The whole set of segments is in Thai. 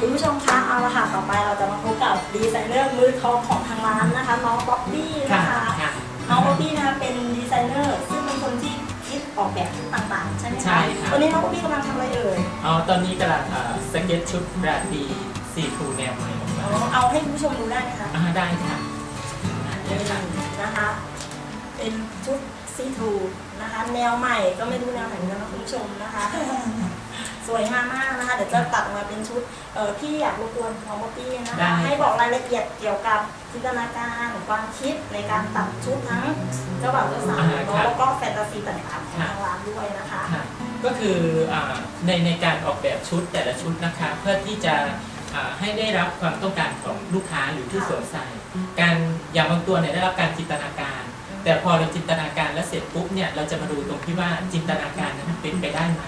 คุณผู้ชมคะเอาละค่ะต่อไปเราจะมาพบกับดีไซเนอร์มือทองของทางร้านนะคะน้องบ๊อบบี้ค่ะนะคะค่ะน้องบ๊อบบี้นะคะเป็นดีไซเนอร์ซึ่งเป็นคนที่คิดออกแบบชุดต่างๆ ใช่ไหมคะใช่ค่ะวันนี้น้องบ๊อบบี้กำลังทำอะไรเอ่ยอ๋อตอนนี้กำลังเอ่อสเก็ตชุดราตรีซีทูแนวใหม่ออกมาเอาเอาให้คุณผู้ชมดูได้ไหมคะอ่าได้ค่ะอ่าเดี๋ยวค่ะนะคะ เป็นชุดซีทูนะคะ แนวใหม่ก็ไม่รู้แนวไหนนะคุณผู้ชมนะคะ สวยงามมากนะคะ เดี๋ยวจะตัดออกมาเป็นชุดเออพี่อยากรบกวนน้องบ๊อบบี้นะคะ ให้บอกรายละเอียดเกี่ยวกับจินตนาการความคิดในการตัดชุดทั้งเจ้าบ่าวเจ้าสาวเนอะแล้วก็แฟนตาซีต่างๆของทางร้านด้วยนะคะค่ะก็คืออ่าในในการออกแบบชุดแต่ละชุดนะคะ เพื่อที่จะอ่าให้ได้รับความต้องการของลูกค้าหรือผู้สวมใส่ การอย่างบางตัวเนี่ยได้รับการจินตนาการ แต่พอเราจินตนาการแล้วเสร็จปุ๊บเนี่ยเราจะมาดูตรงที่ว่าจินตนาการนั้นเป็นไปได้ไหม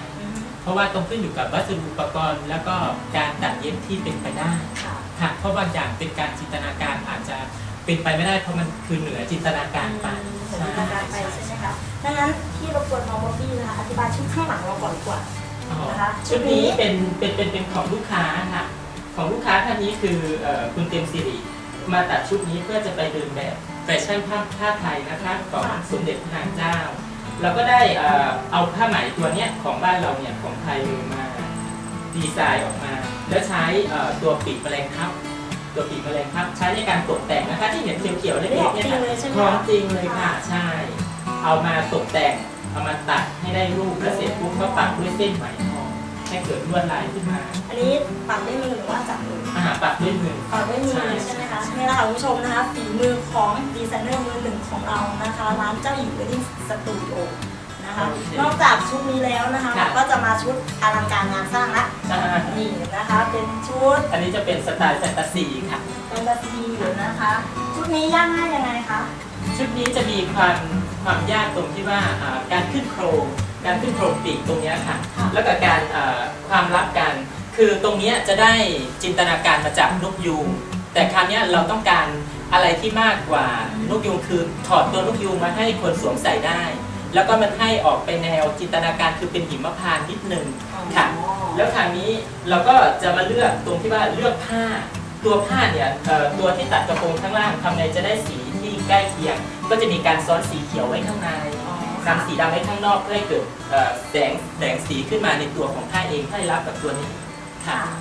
เพราะว่าตรงขึ้นอยู่กับวัสดุอุปกรณ์ แล้วก็การตัดเย็บที่เป็นไปได้ค่ะค่ะเพราะบางอย่างเป็นการจินตนาการอาจจะเป็นไปไม่ได้เพราะมันคือเหนือจินตนาการไปจินตนาการไปใช่ไหมคะดังนั้นพี่รบกวนน้องบ๊อบบี้นะคะอธิบายชุดข้างหลังเราก่อนดีกว่าอ๋อนะคะชุดนี้เป็นเป็นเป็นเป็นของลูกค้าค่ะของลูกค้าท่านนี้คือเอ่อคุณเต็มสิริมาตัดชุดนี้เพื่อจะไปเดินแบบ แฟชั่นผ้าผ้าไทยนะคะของสมเด็จพระนางเจ้า เราก็ได้เอ่อเอาผ้าไหมตัวเนี้ยของบ้านเราเนี่ยของไทยเลยมาดีไซน์ออกมา แล้วใช้เอ่อตัวปีกแมลงทับตัวปีกแมลงทับใช้ในการตกแต่งนะคะที่เห็นเขียวๆเล็กๆเนี่ยค่ะของจริงเลยค่ะใช่ เอามาตกแต่งเอามาตัดให้ได้รูปแล้วเสร็จปุ๊บก็ปักด้วยเส้นไหมทอง ให้เกิดลวดลายขึ้นมาอันนี้ปักด้วยมือหรือว่าจับมืออาหารปักด้วยมือปักด้วยมือใช่ไหมคะนี่แหละค่ะคุณผู้ชมนะคะฝีมือของดีไซเนอร์มือหนึ่งของเรานะคะร้านเจ้าหญิงเวดดิ้งสตูดิโอนะคะโอเคนอกจากชุดนี้แล้วนะคะค่ะเราก็จะมาชุดอลังการงานสร้างละอ่านี่นะคะเป็นชุด อันนี้จะเป็นสไตล์แฟนตาซีค่ะแฟนตาซีนะคะ ชุดนี้ยากง่ายยังไงคะชุดนี้จะมีความความยากตรงที่ว่าอ่าการขึ้นโครงการขึ้นโครงปีกตรงเนี้ยค่ะค่ะ แล้วก็การอ่าความลับกัน คือตรงเนี้ยจะได้จินตนาการมาจากนกยูงแต่คราวเนี้ยเราต้องการอะไรที่มากกว่านกยูงคือถอดตัวนกยูงมาให้คนสวมใส่ได้ แล้วก็มันให้ออกไปแนวจินตนาการคือเป็นหิมพานต์นิดนึงค่ะแล้วทางนี้เราก็จะมาเลือกตรงที่ว่าเลือกผ้า ตัวผ้าเนี่ยเอ่อตัวที่ตัดกระโปรงข้างล่างทำไงจะได้สีที่ใกล้เคียง ก็จะมีการซ้อนสีเขียวไว้ข้างใน นำสีดำไว้ข้างนอกเพื่อให้เกิดเอ่อแสงแสงสีขึ้นมาในตัวของผ้าเองให้รับกับตัวนี้ค่ะค่ะ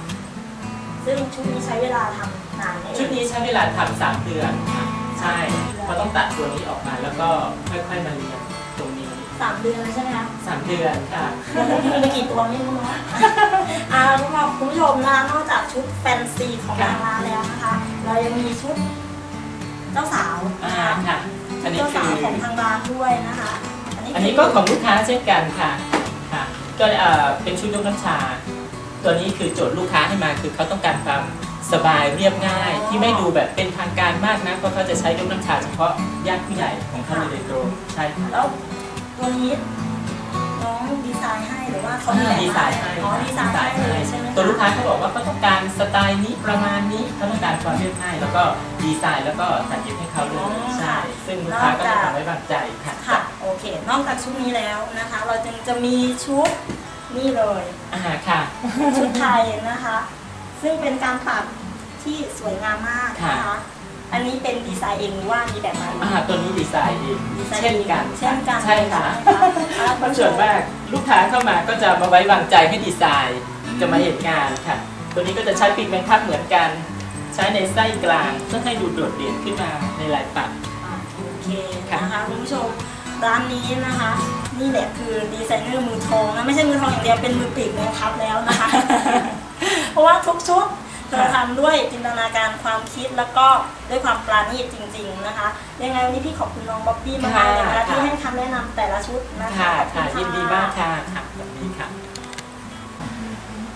ซึ่งชุดนี้ใช้เวลาทำนานไหมชุดนี้ใช้เวลาทำสามเดือนค่ะใช่เพราะต้องตัดตัวนี้ออกมาแล้วก็ค่อยๆมาเรียงตรงนี้สามเดือนเลยใช่ไหมคะสามเดือนค่ะมีกี่ตัวไม่รู้เนาะอ่าสำหรับคุณผู้ชมนะคะนอกจากชุดแฟนซีของทางร้านแล้วนะคะ เรายังมีชุดเจ้าสาวอ่านะคะค่ะอันนี้เจ้าคืสาวอของทางร้านด้วยนะคะ อันนี้ก็ของลูกค้าเช่นกันค่ะค่ะก็เอ่อเป็นชุดยกน้ำชา ตัวนี้คือโจทย์ลูกค้าให้มาคือเขาต้องการความสบายเรียบง่าย ที่ไม่ดูแบบเป็นทางการมากนะเพราะเขาจะใช้ยกน้ำชาเฉพาะญาติผู้ใหญ่ของเขาโดยตรงใช่ค่ะแล้วตัวนี้น้องดีไซน์ให้หรือว่าเขามีแบบดีไซน์ให้อ๋อดีไซน์ให้เลยใช่ไหมคะตัวลูกค้าเขาบอกว่าเขาต้องการสไตล์นี้ประมาณนี้เขาต้องการความเรียบง่ายแล้วก็ดีไซน์แล้วก็ตัดเย็บให้เขาเลยใช่ซึ่งลูกค้าก็จะทำไว้วางใจค่ะค่ะ โอเค นอกจากชุดนี้แล้วนะคะ เราจึงจะมีชุดนี่เลยอ่าค่ะ ชุดไทยนะคะ ซึ่งเป็นการตัดที่สวยงามมากนะคะ อันนี้เป็นดีไซน์เองหรือว่ามีแบบมาอ่าตัวนี้ดีไซน์เองดีไซน์เช่นกันเช่นกันใช่ค่ะใช่ไหมคะเพราะส่วนมากลูกค้าเข้ามาก็จะมาไว้วางใจให้ดีไซน์จะมาเห็นงานค่ะ ตัวนี้ก็จะใช้ปีกแมงคับเหมือนกัน ใช้ในไส้กลางเพื่อให้ดูโดดเด่นขึ้นมาในลายปักอ่าโอเคนะคะคุณผู้ชม ร้านนี้นะคะ นี่แหละคือดีไซเนอร์มือทองนะไม่ใช่มือทองอย่างเดียวเป็นมือปีกแมงคับ แล้วนะคะ เพราะว่าทุกชุดเธอทำด้วยจินตนาการความคิดแล้วก็ด้วยความปราณีตจริง ๆนะคะ ยังไงวันนี้พี่ขอบคุณน้องบ๊อบบี้มากๆเลยนะคะค่ะที่ให้คำแนะนำแต่ละชุดนะคะค่ะขอบค่ะณยินดีมากค่ะค่ะแบบนี้ค่ะ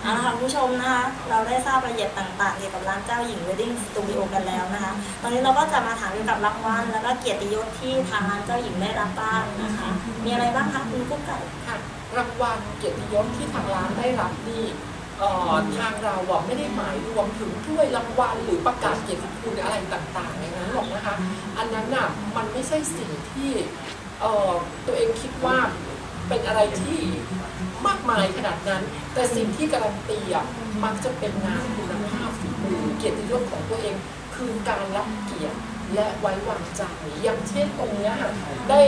เอาละค่ะคุณผู้ชมนะคะเราได้ทราบรายละเอียดต่างๆเกี่ยวกับร้านเจ้าหญิง Wedding Studio กันแล้วนะคะ ตอนนี้เราก็จะมาถามเกี่ยวกับรางวัลแล้วก็เกียรติยศที่ทางร้านเจ้าหญิงได้รับบ้างนะคะ มีอะไรบ้างคะคุณกุ๊กไก่ค่ะรางวัลเกียรติยศที่ทางร้านได้รับนี่เอ่อทางเราอะไม่ได้หมายรวมถึงถ้วยรางวัลหรือประกาศเกียรติคุณอะไรต่างๆอย่างนั้นหรอกนะคะ อันนั้นน่ะมันไม่ใช่สิ่งที่เอ่อตัวเองคิดว่า เป็นอะไรที่มากมายขนาดนั้น แต่สิ่งที่การันตีอะมักจะเป็นงานคุณภกียรติยศของตัวเอง คือการรับเกียรติและไว้วางใจอย่างเช่นตรงนี้ค่ะได้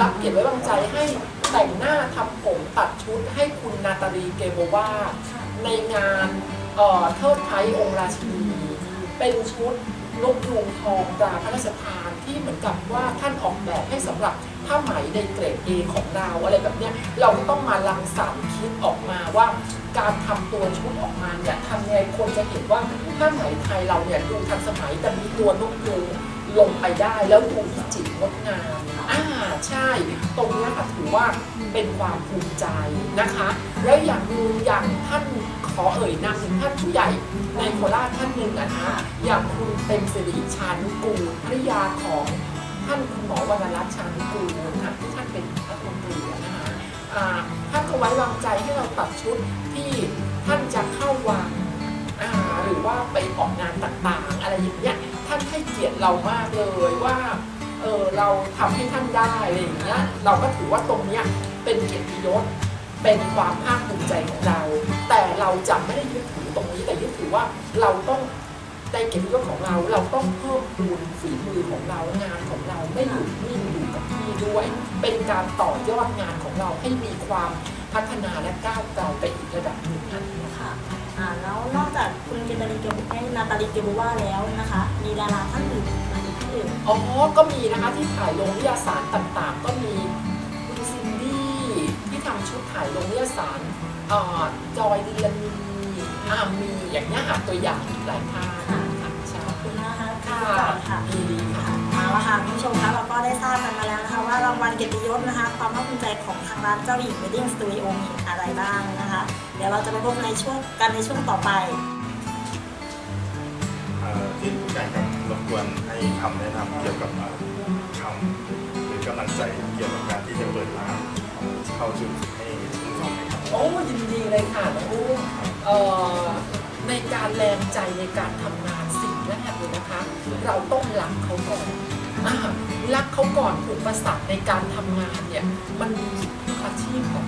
รับเกียรติไว้วางใจให้แต่งหน้าทำผมตัดชุดให้คุณนาตาลีเกโบวาในงานเอ่อเทิดไทยองค์ราชินีเป็นชุดนกยูงทองตราพระราชทานที่เหมือนกับว่าท่านออกแบบให้สำหรับ ผ้าไหมในเกรด A ของเราอะไรแบบเนี้ยเราก็ต้องมาลังสรรค์คิดออกมาว่า การทำตัวชุดออกมาเนี่ยทำยังไงคนจะเห็นว่าผ้าไหมไทยเราเนี่ยดูทันสมัยแต่มีตัวนกยูงลงไปได้แล้วดูวิจิตรงดงามอ่าใช่ ตรงนี้ค่ะถือว่าเป็นความภูมิใจนะคะ แล้วอย่างนึงอย่างท่านขอเอ่ยนามถึงท่านผู้ใหญ่ในโคราชท่านหนึ่งอะนะอย่างคุณเต็มสิริชานุกูลภริยาของ ท่านคุณหมอวรรณรัตน์ชานุกูลนะคะที่ท่านเป็นรัฐมนตรีนะคะท่านก็ไว้วางใจให้เราตัดชุดที่ท่านจะเข้าวังหรือว่าไปออกงานต่างๆ อะไรอย่างเงี้ยท่านให้เกียรติเรามากเลยว่าเออเราทำให้ท่านได้อะไรอย่างเงี้ยเราก็ถือว่าตรงเนี้ยเป็นเกียรติยศเป็นความภาคภูมิใจของเรา แต่เราจะไม่ได้ยึดถือตรงนี้แต่ยึดถือว่าเราต้อง ในเกียรติยศของเราเราต้องเพิ่มพูนฝีมือของเรางานของเราไม่หยุดนิ่งอยู่กับที่ด้วย เป็นการต่อยอดงานของเราให้มีความพัฒนาและก้าวไกลไปอีกระดับหนึ่งนะคะค่ะอ่าแล้วนอกจากคุณเกตาลีเกบูให้นาตาลีเกบูว่าแล้วนะคะ มีดาราท่านอื่นมาอีกท่านอื่นอ๋อก็มีนะคะที่ถ่ายลงนิยสารต่างๆ ก็มีคุณซินดี้ที่ทำชุดถ่ายลงนิยสารเอ่อจอยดิลานีอามีอย่างเงี้ยหาตัวอย่างอีกหลายท่าน คะค่ะที่ก่อนค่ะดีค่ะเอาละค่ะคุณผู้ชมคะเราก็ได้ทราบกันมาแล้วนะคะ ว่ารางวัลเกียรติยศนะคะ ความภาคภูมิใจของทางร้านเจ้าหญิง Wedding Studio มีอะไรบ้างนะคะ เดี๋ยวเราจะไปพบในช่วงกันในช่วงต่อไปเอ่อที่ผู้การครับรบกวนให้คำแนะนำเกี่ยวกับเอ่อคำหรือกำลังใจเกี่ยวกับการที่จะเปิดร้านเข้าชุดให้คุณฟังหน่อยครับโอ้ยินดีเลยค่ะน้องอุ้มเอ่อในการแรงใจในการทำงานสิ่งแรกเลย นะคะ เราต้องรักเขาก่อนรักเขาก่อนอุปสรรคในการทำงานเนี่ยมันมีทุกอาชีพของ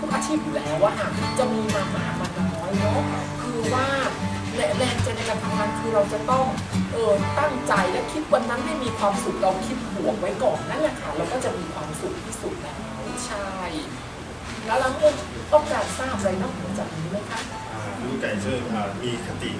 ทุกอาชีพอยู่แล้วอะค่ะจะมีมามามาน้อยเนาะคือว่าแรงใจในการทำงานคือเราจะต้องเออตั้งใจและคิดวันนั้นให้มีความสุขเราคิดบวกไว้ก่อนนั่นแหละค่ะเราก็จะมีความสุขที่สุดแล้วใช่แล้วเราต้องการทราบอะไรนอกเหนือจากนี้ไหมคะอ่าผู้ไก่ช่วยเอ่อมีคติ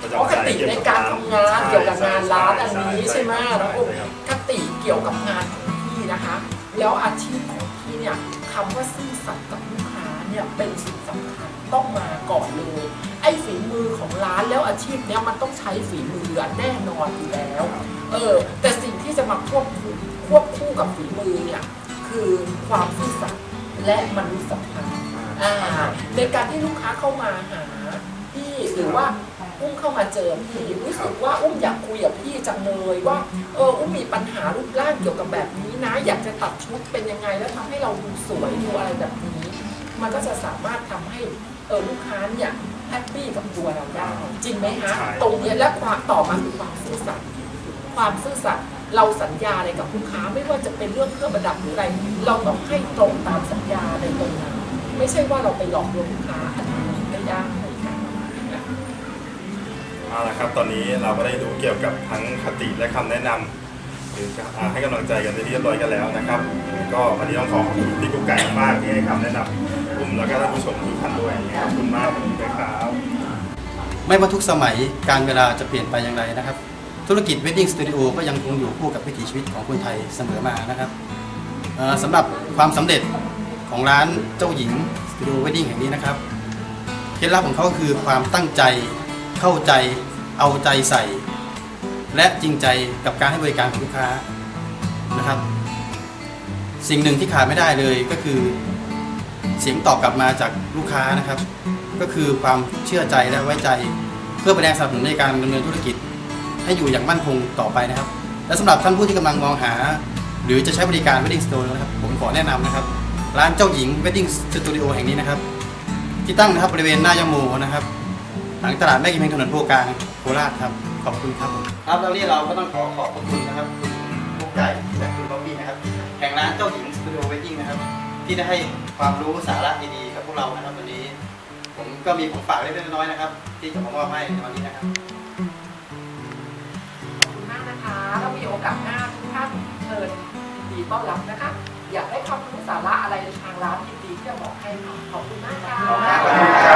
ประอ๋อคติในการทำงานเกี่ยวกับงานร้านอันนี้ใช่ไหมใช่น้องคติเกี่ยวกับงานของพี่นะคะ แล้วอาชีพของพี่เนี่ยคำว่าซื่อสัตย์กับลูกค้าเนี่ยเป็นสิ่งสำคัญต้องมาก่อนเลยไอ้ฝีมือของร้านแล้วอาชีพเนี้ยมันต้องใช้ฝีมือแน่นอนอยู่แล้ว เออ แต่สิ่งที่จะมาควบคุมควบคู่กับฝีมือเนี่ยคือความซื่อสัตย์และมนุษยสัมพันธ์อ่าในการที่ลูกค้าเข้ามาหาพี่หรือว่า อุ้มเข้ามาเจอพี่รู้สึกว่าอุ้มอยากคุยกับพี่จังเลยว่าเอออุ้มมีปัญหารูปร่างเกี่ยวกับแบบนี้นะ อยากจะตัดชุดเป็นยังไงแล้วทำให้เราดูสวยดูอะไรแบบนี้ มันก็จะสามารถทำให้เออลูกค้าเนี่ยแฮปปี้กับตัวเราได้จริงไหมฮะใช่ตรงเนี้ยและความต่อมาคือความซื่อสัตย์ความซื่อสัตย์เราสัญญาอะไรกับลูกค้าไม่ว่าจะเป็นเรื่องเครื่องประดับหรืออะไร เราต้องให้ตรงตามสัญญาในตรงนั้นไม่ใช่ว่าเราไปหลอกลวงลูกค้าอันนี้ไม่ได้ค่ะ เอาละครับ ตอนนี้เราก็ได้รู้เกี่ยวกับทั้งคติและคำแนะนำหรืออ่าให้กำลังใจกันไปที่เรียบร้อยกันแล้วนะครับ ก็วันนี้ต้องขอขอบคุณพี่กุ๊กไก่มากที่ให้คำแนะนำผมแล้วก็ท่านผู้ชมทุกท่านด้วยขอบคุณมากนะครับไม่ว่าทุกสมัยการเวลาจะเปลี่ยนไปอย่างไรนะครับ ธุรกิจ Wedding Studio ก็ยังคงอยู่คู่กับวิถีชีวิตของคนไทยเสมอมานะครับสำหรับความสำเร็จของร้านเจ้าหญิง Studio Wedding แห่งนี้นะครับเคล็ดลับของเขาก็คือความตั้งใจ เข้าใจเอาใจใส่ และจริงใจกับการให้บริการลูกค้านะครับ สิ่งหนึ่งที่ขาดไม่ได้เลยก็คือ เสียงตอบกลับมาจากลูกค้านะครับ ก็คือความเชื่อใจและไว้ใจ เพื่อเป็นแรงสนับสนุนในการดำเนินธุรกิจ ให้อยู่อย่างมั่นคงต่อไปนะครับ และสำหรับท่านผู้ที่กำลังมองหา หรือจะใช้บริการ Wedding Studio นะครับ ผมขอแนะนำนะครับ ร้านเจ้าหญิง Wedding Studio แห่งนี้นะครับ ที่ตั้งนะครับบริเวณหน้ายาโมนะครับ หลังตลาดแม่กิมเฮงถนนโพกลางโคราชครับ ขอบคุณครับผมครับแล้วนี่เราก็ต้องขอขอบคุณนะครับคุณผู้ไก่และคุณบ๊อบบี้นะครับแห่งร้านเจ้าหญิง Studio Wedding นะครับ ที่ได้ให้ความรู้สาระดีๆกับพวกเรานะครับวันนี้ ผมก็มีของฝากเล็กๆน้อยๆนะครับ ที่จะมามอบให้ในวันนี้นะครับ ขอบคุณมากนะคะแล้วมีโอกาสหน้าทุกท่านเชิญยินดีต้อนรับนะคะ อยากได้ความรู้สาระอะไรทางร้านยินดีที่จะบอกให้ค่ะขอบคุณมากค่ะขอบคุณครับ